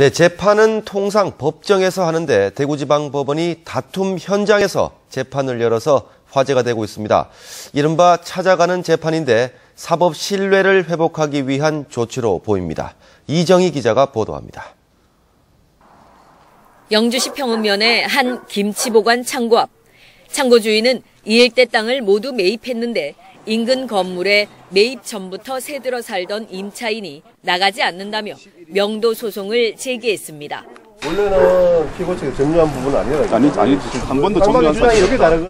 네, 재판은 통상 법정에서 하는데 대구지방법원이 다툼 현장에서 재판을 열어서 화제가 되고 있습니다. 이른바 찾아가는 재판인데 사법 신뢰를 회복하기 위한 조치로 보입니다. 이정희 기자가 보도합니다. 영주시 평읍면의 한 김치 보관 창고 앞. 창고 주인은 이 일대 땅을 모두 매입했는데 인근 건물에 매입 전부터 새들어 살던 임차인이 나가지 않는다며 명도 소송을 제기했습니다. 원래는 피고 측이 점유한 부분은 아니라 아니, 아니, 한 번도 정리한 주장이 이렇게 다른 거.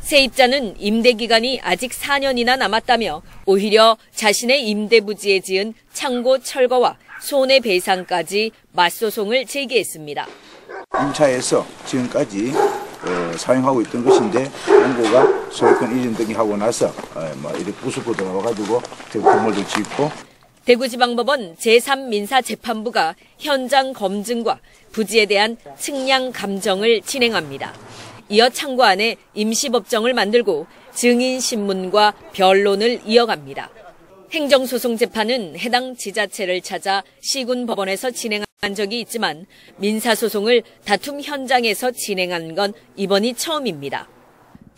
세입자는 임대 기간이 아직 4년이나 남았다며 오히려 자신의 임대 부지에 지은 창고 철거와 손해배상까지 맞소송을 제기했습니다. 임차에서 지금까지 어, 사용하고 있던 것인데 공고가 소유권 이전 등이 하고 나서 어, 뭐 이렇게 부수고 들어와가지고 저 건물도 짓고 대구지방법원 제3민사재판부가 현장 검증과 부지에 대한 측량 감정을 진행합니다. 이어 창고 안에 임시법정을 만들고 증인 신문과 변론을 이어갑니다. 행정소송재판은 해당 지자체를 찾아 시군법원에서 진행 한 적이 있지만 민사소송을 다툼 현장에서 진행한 건 이번이 처음입니다.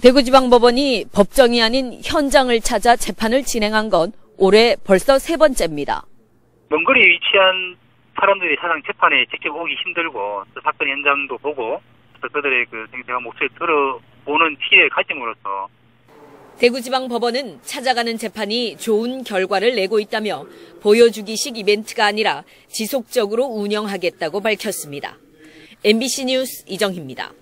대구지방법원이 법정이 아닌 현장을 찾아 재판을 진행한 건 올해 벌써 세 번째입니다. 먼 거리에 위치한 사람들이 사상 재판에 직접 오기 힘들고 또 사건 현장도 보고 또 그들의 그 생생한 목소리 들어보는 기회 가짐으로써 대구지방법원은 찾아가는 재판이 좋은 결과를 내고 있다며 보여주기식 이벤트가 아니라 지속적으로 운영하겠다고 밝혔습니다. MBC 뉴스 이정희입니다.